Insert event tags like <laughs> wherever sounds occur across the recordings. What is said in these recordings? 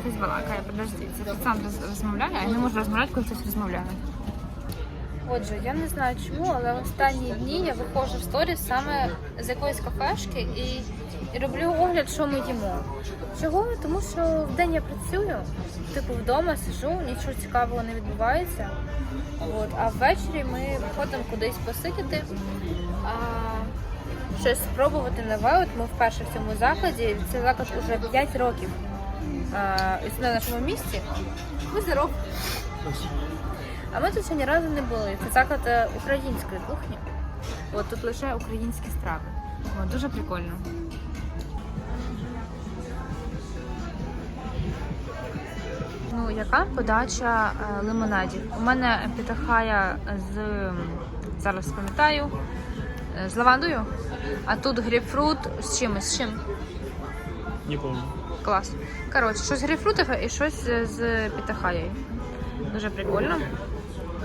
Хтось балакає, подожди. Це ти сам роз- розмовляє, а я не можу розмовляти, коли хтось розмовляє. Отже, я не знаю чому, але в останні дні я виходжу в сторіс саме з якоїсь кафешки і, і роблю огляд, що ми їмо. Чого? Тому що вдень я працюю, типу вдома сижу, нічого цікавого не відбувається. От, а ввечері ми виходимо кудись посидіти, а, щось спробувати нове. От ми вперше в цьому закладі. Цей заклад уже 5 років а, існує нашому місті. Ми здоров. А ми тут ще ні разу не були. Це заклад е, української кухні. От тут лише українські страви. О, дуже прикольно. Ну, яка подача е, лимонадів? У мене питахая з зараз пам'ятаю з лавандою, а тут грейпфрут з чимось. З чим? Не помню. Клас. Коротше, щось з грейпфрутове і щось з- з питахаєю. Дуже прикольно.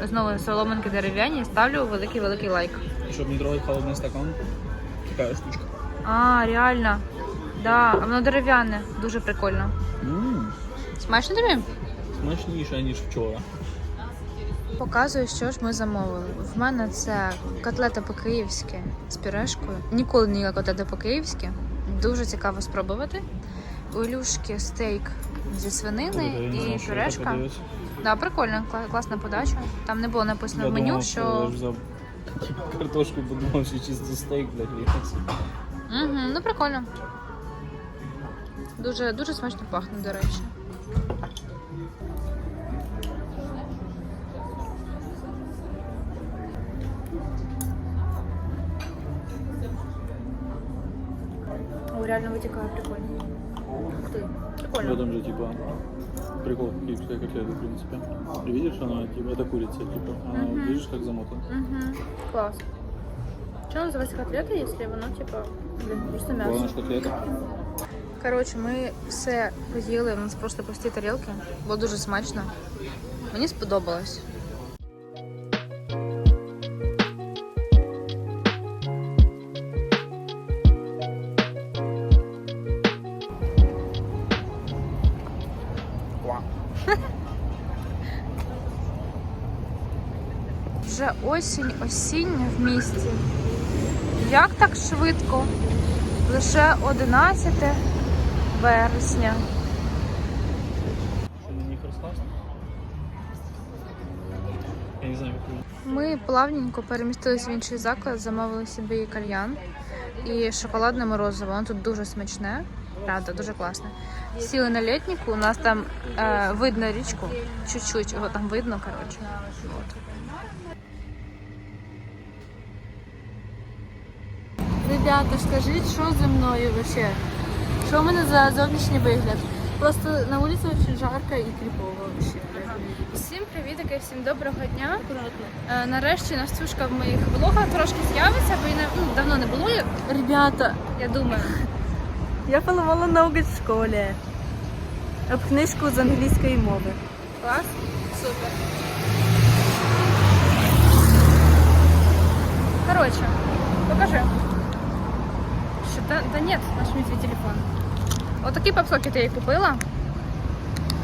Знову соломинки дерев'яні. Ставлю великий-великий лайк. Чтобы не трогать холодный стакан. Такая штучка. А, реально. Да, а воно дерев'яне. Дуже прикольно. Ммм, Смачно тобі? смачніше, ніж вчора. Показую, що ж ми замовили. В мене це котлета по-київськи з пюрешкою. Ніколи не їла котлета по-київськи. Дуже цікаво спробувати. У Ілюшки стейк зі свинини і пюрешка. Да, прикольно, класна подача. Там не було написано Я в меню, думав, що. за картошку подумав, що чисто стейк для. Угу, ну прикольно. Дуже, дуже смачно пахне, до речі. О, реально витікає прикольно. Ух ти, В прикольно. этом же, типа, прикол киевская котлета, в принципе. И видишь, она, типа, это курица, типа, она, Мгм. видишь, как замотана. Угу. Клас. Чому називається котлета, якщо воно, типа, блін, просто Главное, м'ясо? что котлета. Коротше, ми все поїли, у нас просто пусті тарілки. Було дуже смачно. Мені сподобалось. Осінь, осіння в місті. Як так швидко? Лише 11 вересня. Ми плавненько перемістились в інший заклад, замовили собі кальян і шоколадне морозиво. Воно тут дуже смачне, правда, дуже класне. Сіли на літніку, у нас там е, видно річку, чуть-чуть, його там видно, коротше. От. Ребята, скажіть, що зі мною вообще? Що в мене за зовнішній вигляд? Просто на вулиці дуже жарко і кріпово вообще. Всім привітики, всім доброго дня. Е, нарешті Настюшка в моїх влогах трошки з'явиться, бо її не- ну, давно не було, я, Ребята, я думаю. <laughs> я поламала ногу в школі. Об книжку з англійської мови. Клас, супер. Коротше, покажи. Та, та ні, наш мій твій телефон. Отакий попсокет я їй купила.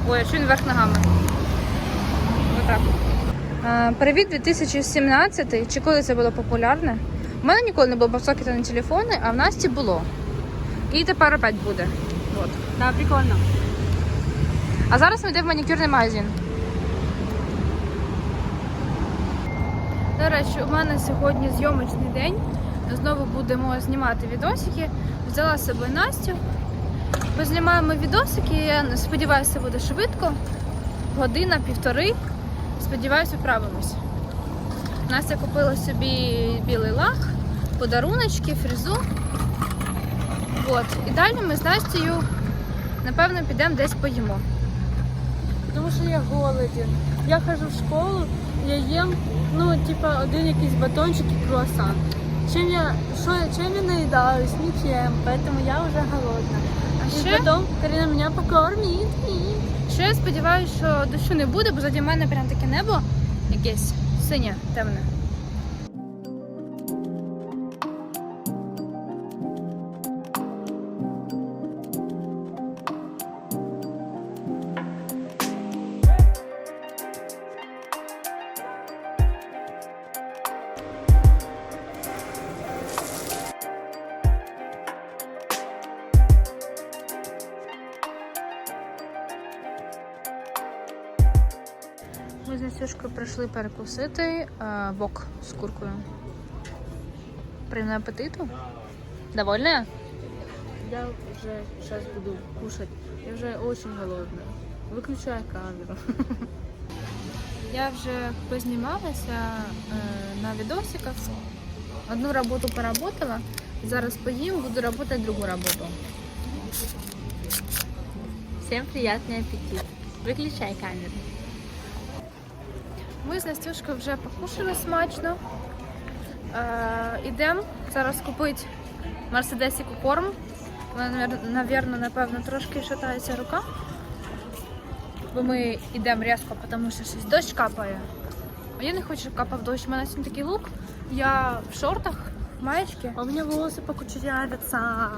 Ой, а що він вверх ногами? Отак. Е, Привіт 2017, чи коли це було популярне? У мене ніколи не було попсокета на телефони, а в Насті було. І тепер опять буде. От. Да, прикольно. А зараз ми йдемо в манікюрний магазин. До речі, у мене сьогодні зйомочний день. Знову будемо знімати відосики. Взяла з собою Настю. Познімаємо відосики. Я сподіваюся, буде швидко. Година, півтори. Сподіваюся, вправимось. Настя купила собі білий лак, подаруночки, фрезу. От. І далі ми з Настю, напевно, підемо десь поїмо. Тому що я голоден. Я хожу в школу, я їм, ну, типа, один якийсь батончик і круасан. Чим я, що, чим я наїдаюсь? Нічим, поэтому я вже голодна. А І ще потім Карина мене покормить. Ще я сподіваюся, що дощу не буде, бо заді мене прям таке небо якесь синє, темне. Ми з Настюшкою прийшли перекусити е, вок з куркою. Приємного апетиту. Довольна? Я уже сейчас буду кушать. Я уже очень голодная. Выключай камеру. <laughs> Я вже познімалася е, на відосиках. Одну роботу поработала. Зараз поїм, буду працювати другу роботу. Всем приятный аппетит. Выключай камеру. Ми з Настюшкою вже покушали смачно. Е, ідемо зараз купити Мерседесіку корм. Навірно, напевно, трошки шатається рука. Бо ми йдемо різко, тому що щось дощ капає. А я не хочу, щоб капав дощ. У мене сьогодні такий лук. Я в шортах, в маєчці. А у меня волосы покучерявятся.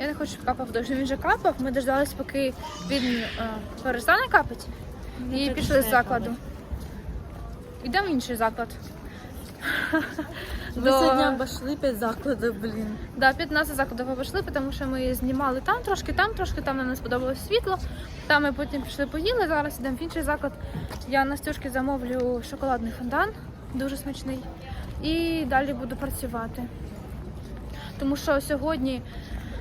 Я не хочу, щоб капав дощ. Він вже капав. Ми дождались, поки він е, перестане капати. І пішли з закладу. Йдемо в інший заклад. Мы До- сегодня обошли пять закладов, блин. Да, 15 закладів обійшли, тому що ми знімали там трошки, там трошки, там нам не сподобалось світло. Там ми потім пішли поїли. Зараз йдемо в інший заклад. Я Настюшки замовлю шоколадний фондан, дуже смачний. І далі буду працювати. Тому що сьогодні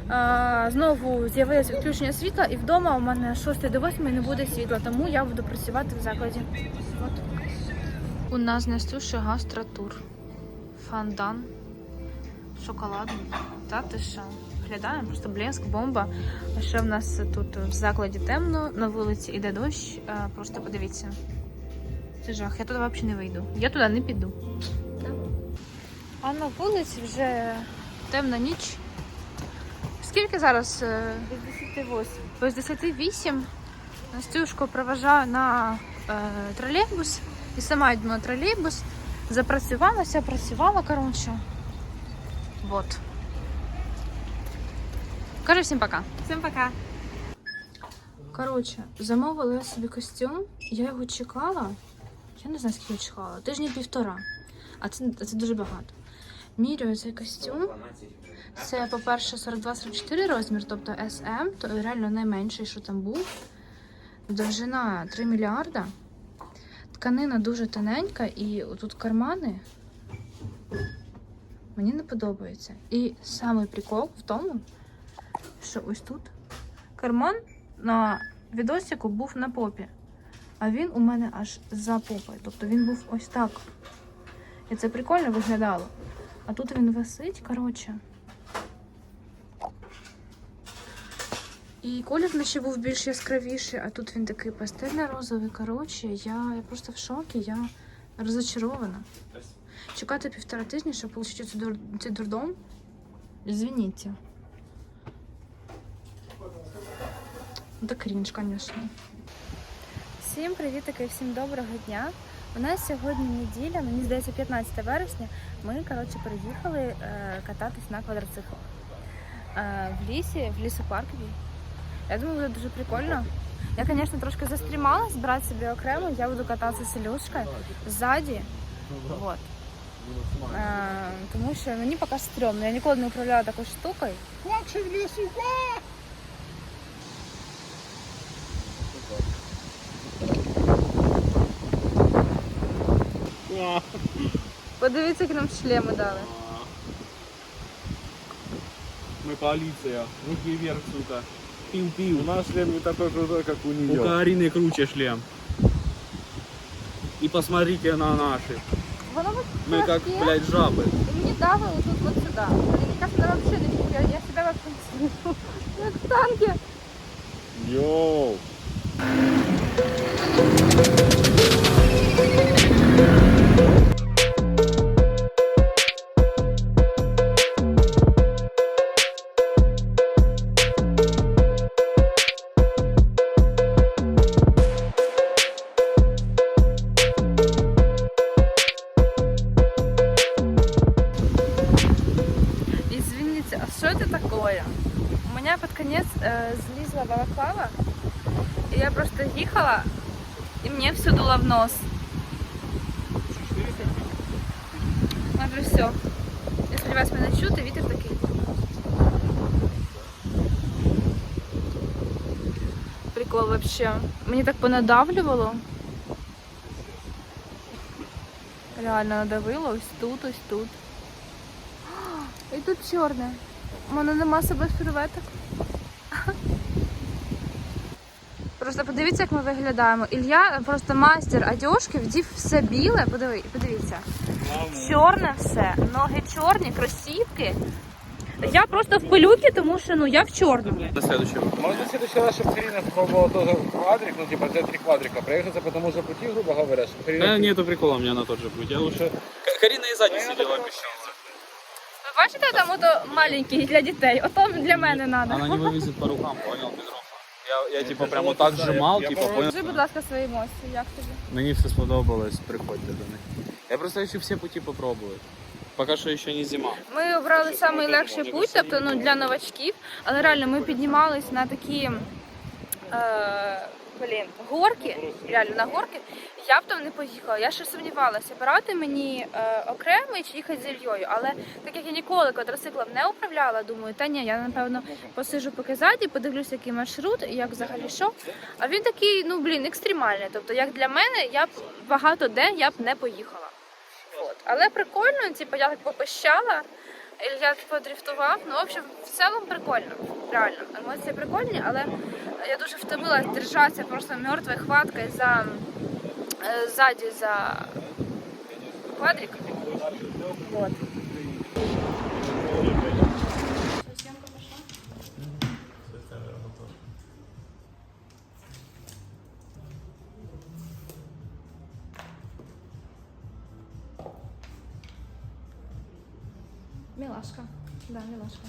а, знову з'явилось відключення світла, і вдома у мене з 6 до 8 не буде світла, тому я буду працювати в закладі. От. У нас з Настюшею гастротур. Фондан. Шоколадний. Та ти що? Глядаємо, просто блеск, бомба. А ще в нас тут в закладі темно, на вулиці іде дощ. Просто подивіться. Це жах, я туди взагалі не вийду. Я туди не піду. А на вулиці вже темна ніч. Скільки зараз? е, Без 10 Без 10-8 Настюшку проважаю на е, тролейбус і сама йду на тролейбус. Запрацювалася, працювала, коротше. Вот. Кажи всім пока. Всем пока. Коротше, замовила я собі костюм, я його чекала. Я не знаю, скільки я чекала. Тижні півтора. А це, це дуже багато. Міряю цей костюм. Це, по-перше, 42-44 розмір, тобто SM, то реально найменший, що там був. Довжина 3 мільярда. Тканина дуже тоненька, і тут кармани. Мені не подобається. І самий прикол в тому, що ось тут карман на відосику був на попі. А він у мене аж за попою. Тобто він був ось так. І це прикольно виглядало. А тут він висить, коротше. І колір на ще був більш яскравіший, а тут він такий пастельно-розовий. Коротше, я, я просто в шокі, я розочарована. Чекати півтора тижня, щоб отримати цей, дур... цей дурдом. Извините. Да крінж, звісно. Всім привітики, всім доброго дня. У нас сьогодні неділя, мені здається, 15 вересня. Ми коротше приїхали е, кататись на квадроциклах е, в лісі, в лісопаркові. Я думаю, буде дуже прикольно. Я, звісно, трошки застрімалась, брати собі окремо. Я буду кататися з Ілюшкою ззаді. Вот. Е, тому що мені поки стрьомно. Я ніколи не управляла такою штукою. Подивіться, як нам шлеми дали. Мы полиция. Руки вверх, сука. У Пиу-пиу. нас шлем не такой крутой, как у У нее. Карины круче шлем. И посмотрите на наши. Вот Мы как, блядь, жабы. И мне дало вот тут вот сюда. Мне кажется, она вообще не я, я себя вообще не слышу. Как в танке. Йоу. Мне в нос. Вот все. Я сподіваюсь, мене чути, вітер такий. Прикол вообще. Мені так понадавлювало. Реально надавила ось тут, ось тут. <gasps> І тут чорне. У мене нема себе серветок. Просто подивіться, як ми виглядаємо. Ілля просто мастер одежки, вдів все біле. Подиви, подивіться. Чорне все. Ноги чорні, кросівки. Я просто в пилюки, тому що ну я в чорному. На следующем. Можно в следующий раз, чтобы Карина попробовала тоже квадрик, ну типа взять три квадрика, проехаться по тому же пути, грубо говоря, чтобы Карина... Да нету прикола мне на тот же путь. Я лучше... К- Карина и сзади сидела, обещала. Ви бачите, там ото маленький для дітей, ото для мене треба. Она не вывезет по рукам, понял, без рофла. Я, я типу, прямо так жимав, типу, понял. Скажи, будь ласка, свої емоції, як тобі? Мені все сподобалось, приходьте до них. Я просто хочу всі путі попробувати. Поки що ще не зима. Ми обрали найлегший путь, тобто ну, для новачків, але реально ми піднімались на такі е, блін, горки, реально на горки. Я б там не поїхала. Я ще сумнівалася, брати мені е, окремий чи їхати з Ільєю. Але так як я ніколи квадроциклом не управляла, думаю, та ні, я напевно посижу поки ззаді, подивлюся, який маршрут і як взагалі що. А він такий, ну блін, екстремальний. Тобто, як для мене, я б багато де я б не поїхала. От. Але прикольно, типу, я так попищала, Ілья подрифтував. Ну, в общем, в цілому прикольно. Реально. Емоції прикольні, але я дуже втомилась держатися просто мертвою хваткою за е, ззаді за квадрик. Вот. Милашка. Да, милашка.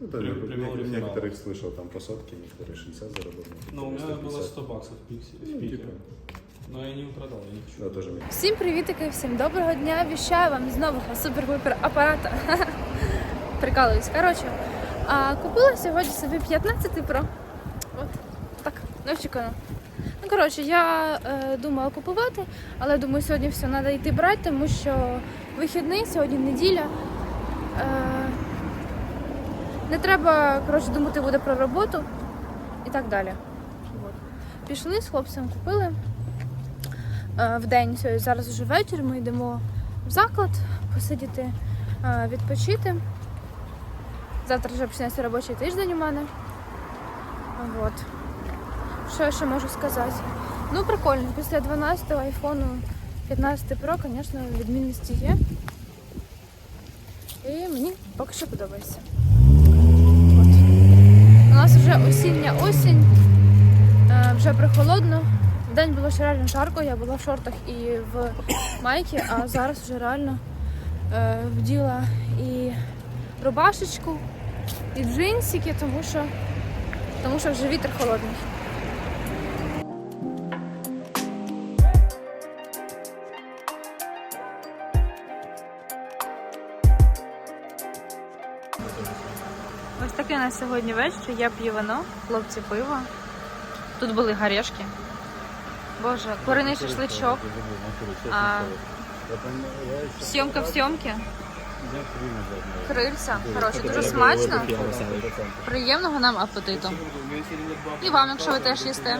Ну, да, Прикол не- реферала. некоторых слышал, там по сотке, некоторые 60 заработали. Ну, у меня было 150. 100 баксов в Пиксе. в Ну, Питере. типа, Но я не продал, я не хочу. да, тоже Всім привітики, всім доброго дня. Віщаю вам з нового супер-пупер апарата. <laughs> Прикалуюсь. Коротше, а, купила сьогодні собі 15 Pro. Неочікувано. Ну, коротше, я е, думала купувати, але думаю, сьогодні все треба йти брати, тому що вихідний, сьогодні неділя. Е, не треба коротше, думати буде про роботу і так далі. Пішли з хлопцем, купили е, в день. Зараз вже вечір. Ми йдемо в заклад посидіти, е, відпочити. Завтра вже почнеться робочий тиждень у мене. От. Що я ще можу сказати? Ну, прикольно, після 12-го айфону 15 Pro, звісно, відмінності є. І мені поки що подобається. От. У нас вже осіння осінь, е, вже прохолодно. День було ще реально жарко, я була в шортах і в майці, а зараз вже реально е, вділа і рубашечку, і джинсики, тому що, тому що вже вітер холодний. Сьогодні вечір. Я п'ю вино, хлопці пиво. Тут були гарешки. Боже, куриний шашличок. А, Сьомка в сьомці. Крильця. Коротше, дуже смачно. Приємного нам апетиту. І вам, якщо ви теж їсте.